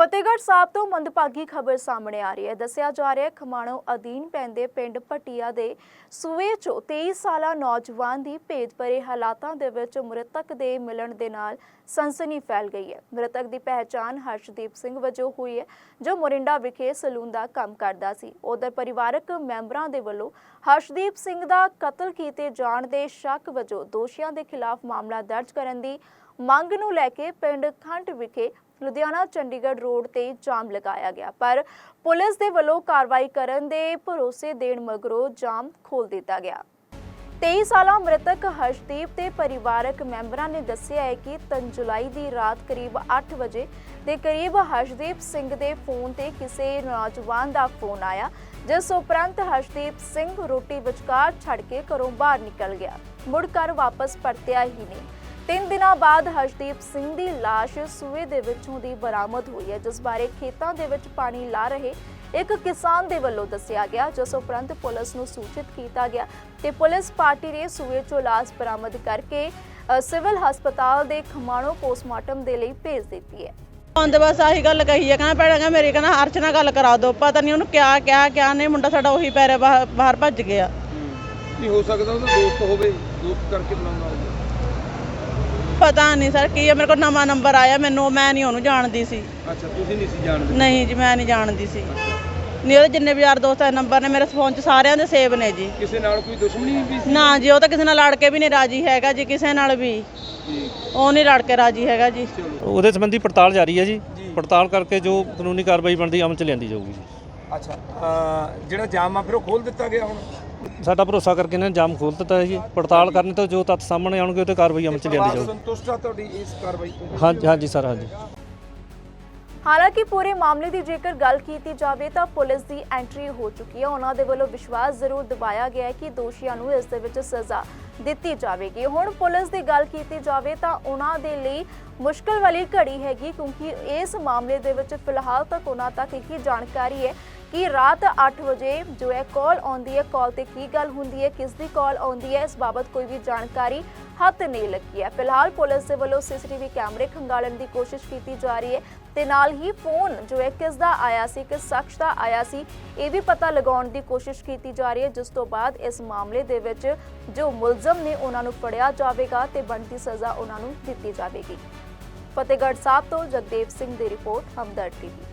ਫਤਿਹਗੜ੍ਹ ਸਾਹਿਬ ਤੋਂ ਮੰਦਭਾਗੀ ਖਬਰ ਸਾਹਮਣੇ ਆ ਰਹੀ ਹੈ। ਦੱਸਿਆ ਜਾ ਰਿਹਾ ਹੈ, ਖਮਾਣੋ ਅਧੀਨ ਪੈਂਦੇ ਪਿੰਡ ਭਟੀਆ ਦੇ ਸੂਏ ਚੋਂ 23 ਸਾਲਾ ਨੌਜਵਾਨ ਦੀ ਭੇਦ ਭਰੇ ਹਾਲਾਤਾਂ ਦੇ ਵਿੱਚ ਮ੍ਰਿਤਕ ਦੇ ਮਿਲਣ ਦੇ ਨਾਲ ਸਨਸਨੀ ਫੈਲ ਗਈ ਹੈ। ਮ੍ਰਿਤਕ ਦੀ ਪਹਿਚਾਣ ਹਰਸ਼ਦੀਪ ਸਿੰਘ ਵਜੋਂ ਹੋਈ ਹੈ, ਜੋ ਮੋਰਿੰਡਾ ਵਿਖੇ ਸਲੂਨ ਦਾ ਕੰਮ ਕਰਦਾ ਸੀ। ਉਧਰ ਪਰਿਵਾਰਕ ਮੈਂਬਰਾਂ ਦੇ ਵੱਲੋਂ ਹਰਸ਼ਦੀਪ ਸਿੰਘ ਦਾ ਕਤਲ ਕੀਤੇ ਜਾਣ ਦੇ ਸ਼ੱਕ ਵਜੋਂ ਦੋਸ਼ੀਆਂ ਦੇ ਖਿਲਾਫ ਮਾਮਲਾ ਦਰਜ ਕਰਨ ਦੀ ਮੰਗ ਨੂੰ ਲੈ ਕੇ ਪਿੰਡ ਖੰਡ ਵਿਖੇ ਲੁਧਿਆਣਾ, ਚੰਡੀਗੜ੍ਹ ਰੋਡ ਤੇ ਜਾਮ ਲਗਾਇਆ ਗਿਆ, ਪਰ ਪੁਲਿਸ ਦੇ ਵੱਲੋਂ ਕਾਰਵਾਈ ਕਰਨ ਦੇ ਭਰੋਸੇ ਦੇਣ ਮਗਰੋਂ ਜਾਮ ਖੋਲ ਦਿੱਤਾ ਗਿਆ। 23 ਸਾਲਾ ਮ੍ਰਿਤਕ ਹਰਸ਼ਦੀਪ ਤੇ ਪਰਿਵਾਰਕ ਮੈਂਬਰਾਂ ਨੇ ਦੱਸਿਆ ਹੈ ਕਿ 3 ਜੁਲਾਈ ਦੀ ਰਾਤ ਕਰੀਬ 8 ਵਜੇ ਦੇ ਕਰੀਬ ਹਰਸ਼ਦੀਪ ਸਿੰਘ ਦੇ ਫੋਨ ਤੇ ਕਿਸੇ ਨੌਜਵਾਨ ਦਾ ਫੋਨ ਆਇਆ, ਜਿਸ ਉਪਰੰਤ ਹਰਸ਼ਦੀਪ ਸਿੰਘ ਰੋਟੀ ਵਿਚਕਾਰ ਛੱਡ ਕੇ ਘਰੋਂ ਬਾਹਰ ਨਿਕਲ ਗਿਆ। ਮੁੜ ਘਰ ਵਾਪਸ ਪਰਤਿਆ ਹੀ ਨਹੀਂ। ਤਿੰਨ ਦਿਨਾਂ ਬਾਅਦ ਹਰਸ਼ਦੀਪ ਸਿੰਘ ਦੀ ਲਾਸ਼ ਸੂਏ ਦੇ ਵਿੱਚੋਂ ਦੀ ਬਰਾਮਦ ਹੋਈ ਹੈ ਜਿਸ ਬਾਰੇ ਖੇਤਾਂ ਦੇ ਵਿੱਚ ਪਾਣੀ ਲਾ ਰਹੇ ਇੱਕ ਕਿਸਾਨ ਦੇ ਵੱਲੋਂ ਦੱਸਿਆ ਗਿਆ ਜਿਸ ਉਪਰੰਤ ਪੁਲਿਸ ਨੂੰ ਸੂਚਿਤ ਕੀਤਾ ਗਿਆ ਤੇ ਪੁਲਿਸ ਪਾਰਟੀ ਨੇ ਸੂਏ ਚੋਂ ਲਾਸ਼ ਬਰਾਮਦ ਕਰਕੇ ਸਿਵਲ ਹਸਪਤਾਲ ਦੇ ਖਮਾਣੋ ਪੋਸਟਮਾਰਟਮ ਦੇ ਲਈ ਭੇਜ ਦਿੱਤੀ ਹੈ। ਆਉਂਦੇ ਬਸ ਆਹੀ ਗੱਲ ਕਹੀ ਹੈ ਕਹਿੰਦਾ ਭੈਣਾ ਕਹਿੰਦਾ ਮੇਰੀ ਕਹਿੰਦਾ ਅਰਚ ਨਾਲ ਗੱਲ ਕਰਾ ਦਿਓ ਪਤਾ ਨਹੀਂ ਉਹਨੂੰ ਕਿਆ ਕਿਆ ਕਿਆ ਨਹੀਂ ਮੁੰਡਾ ਸਾਡਾ ਉਹੀ ਪੈਰੇ ਬਾਹਰ ਭੱਜ ਗਿਆ। ਨਹੀਂ ਹੋ ਸਕਦਾ ਉਹਦਾ ਦੋਸਤ ਹੋਵੇ ਦੋਸਤ ਕਰਕੇ ਬਣਾਉਂਦਾ ਹੋਵੇ। ਪਤਾ ਨਹੀਂ ਸਰ ਕੀ ਹੈ ਮੇਰੇ ਕੋਲ ਨਵਾਂ ਨੰਬਰ ਆਇਆ ਮੈਨੂੰ ਮੈਂ ਨਹੀਂ ਉਹਨੂੰ ਜਾਣਦੀ ਸੀ। ਅੱਛਾ ਤੁਸੀਂ ਨਹੀਂ ਸੀ ਜਾਣਦੇ? ਨਹੀਂ ਜੀ ਮੈਂ ਨਹੀਂ ਜਾਣਦੀ ਸੀ। ਨਹੀਂ ਉਹਦੇ ਜਿੰਨੇ ਵੀ ਯਾਰ ਦੋਸਤ ਦੇ ਨੰਬਰ ਨੇ ਮੇਰੇ ਫੋਨ 'ਚ ਸਾਰਿਆਂ ਦੇ ਸੇਵ ਨੇ ਜੀ। ਕਿਸੇ ਨਾਲ ਕੋਈ ਦੁਸ਼ਮਣੀ ਵੀ ਸੀ? ਨਾ ਜੀ ਉਹ ਤਾਂ ਕਿਸੇ ਨਾਲ ਲੜ ਕੇ ਵੀ ਨਹੀਂ ਰਾਜੀ ਹੈਗਾ ਜੀ ਕਿਸੇ ਨਾਲ ਵੀ। ਜੀ ਉਹ ਨਹੀਂ ਲੜ ਕੇ ਰਾਜੀ ਹੈਗਾ ਜੀ। ਉਹਦੇ ਸੰਬੰਧੀ ਪੜਤਾਲ ਜਾਰੀ ਹੈ ਜੀ। ਪੜਤਾਲ ਕਰਕੇ ਜੋ ਕਾਨੂੰਨੀ ਕਾਰਵਾਈ ਬਣਦੀ ਅਮਲ ਚ ਲਿਆਂਦੀ ਜਾਊਗੀ ਜੀ। ਅੱਛਾ ਜਿਹੜਾ ਜਾਮ ਆ ਫਿਰ ਉਹ ਖੋਲ ਦਿੱਤਾ ਗਿਆ ਹੁਣ? ਸਾਡਾ ਭਰੋਸਾ ਕਰਕੇ ਇਹਨਾਂ ਨੇ ਜਾਮ ਖੋਲ ਦਿੱਤਾ ਹੈ ਜੀ ਪੜਤਾਲ ਕਰਨ ਤੋਂ ਜੋ ਤੱਥ ਸਾਹਮਣੇ ਆਉਣਗੇ ਉਹ ਤੇ ਕਾਰਵਾਈ ਅਮਲ ਚ ਲਿਆਂਦੀ ਜਾਊਗੀ। ਸੰਤੁਸ਼ਟ ਆ ਤੁਹਾਡੀ ਇਸ ਕਾਰਵਾਈ ਤੋਂ? ਹਾਂਜੀ ਹਾਂਜੀ ਸਰ ਹਾਂਜੀ। ਹਾਲਾਂਕਿ ਪੂਰੇ ਮਾਮਲੇ ਦੀ ਜੇਕਰ ਗੱਲ ਕੀਤੀ ਜਾਵੇ ਤਾਂ ਪੁਲਿਸ ਦੀ ਐਂਟਰੀ ਹੋ ਚੁੱਕੀ ਹੈ। ਉਹਨਾਂ ਦੇ ਵੱਲੋਂ ਵਿਸ਼ਵਾਸ ਜ਼ਰੂਰ ਦਿਵਾਇਆ ਗਿਆ ਹੈ ਕਿ ਦੋਸ਼ੀਆਂ ਨੂੰ ਇਸ ਦੇ ਵਿੱਚ ਸਜ਼ਾ ਦਿੱਤੀ ਜਾਵੇਗੀ। ਹੁਣ ਪੁਲਿਸ ਦੀ ਗੱਲ ਕੀਤੀ ਜਾਵੇ ਤਾਂ ਉਹਨਾਂ ਦੇ ਲਈ ਮੁਸ਼ਕਲ ਵਾਲੀ ਘੜੀ ਹੈਗੀ ਕਿਉਂਕਿ ਇਸ ਮਾਮਲੇ ਦੇ ਵਿੱਚ ਫਿਲਹਾਲ ਤੱਕ ਉਹਨਾਂ ਤੱਕ ਇਹੀ ਜਾਣਕਾਰੀ ਹੈ ਕਿ ਰਾਤ 8 ਵਜੇ ਜੋ ਹੈ ਕਾਲ ਆਉਂਦੀ ਹੈ, ਕਾਲ ਤੇ ਕੀ ਗੱਲ ਹੁੰਦੀ ਹੈ, ਕਿਸ ਦੀ ਕਾਲ ਆਉਂਦੀ ਹੈ, ਇਸ ਬਾਬਤ ਕੋਈ ਵੀ ਜਾਣਕਾਰੀ ਹੱਥ ਨਹੀਂ ਲੱਗੀ ਹੈ। ਫਿਲਹਾਲ ਪੁਲਿਸ ਦੇ ਵੱਲੋਂ ਸੀਸੀਟੀਵੀ ਕੈਮਰੇ ਖੰਗਾਲਣ ਦੀ ਕੋਸ਼ਿਸ਼ ਕੀਤੀ ਜਾ ਰਹੀ ਹੈ। ਤੇ ਨਾਲ ਹੀ ਫੋਨ ਜੋ ਹੈ ਕਿਸ ਦਾ ਆਇਆ ਸੀ, ਕਿਸ ਸ਼ਖਸ ਦਾ ਆਇਆ ਸੀ, ਇਹ ਵੀ ਪਤਾ ਲਗਾਉਣ ਦੀ ਕੋਸ਼ਿਸ਼ ਕੀਤੀ ਜਾ ਰਹੀ ਹੈ। ਜਿਸ ਤੋਂ ਬਾਅਦ ਇਸ ਮਾਮਲੇ ਦੇ ਵਿੱਚ ਜੋ ਮੁਲਜ਼ਮ ਨੇ ਉਹਨਾਂ ਨੂੰ ਫੜਿਆ ਜਾਵੇਗਾ ਤੇ ਬਣਦੀ ਸਜ਼ਾ ਉਹਨਾਂ ਨੂੰ ਦਿੱਤੀ ਜਾਵੇਗੀ। ਫਤਿਹਗੜ੍ਹ ਸਾਹਿਬ ਤੋਂ ਜਗਦੇਵ ਸਿੰਘ ਦੀ ਰਿਪੋਰਟ, ਹਮਦਰਦ ਟੀਵੀ।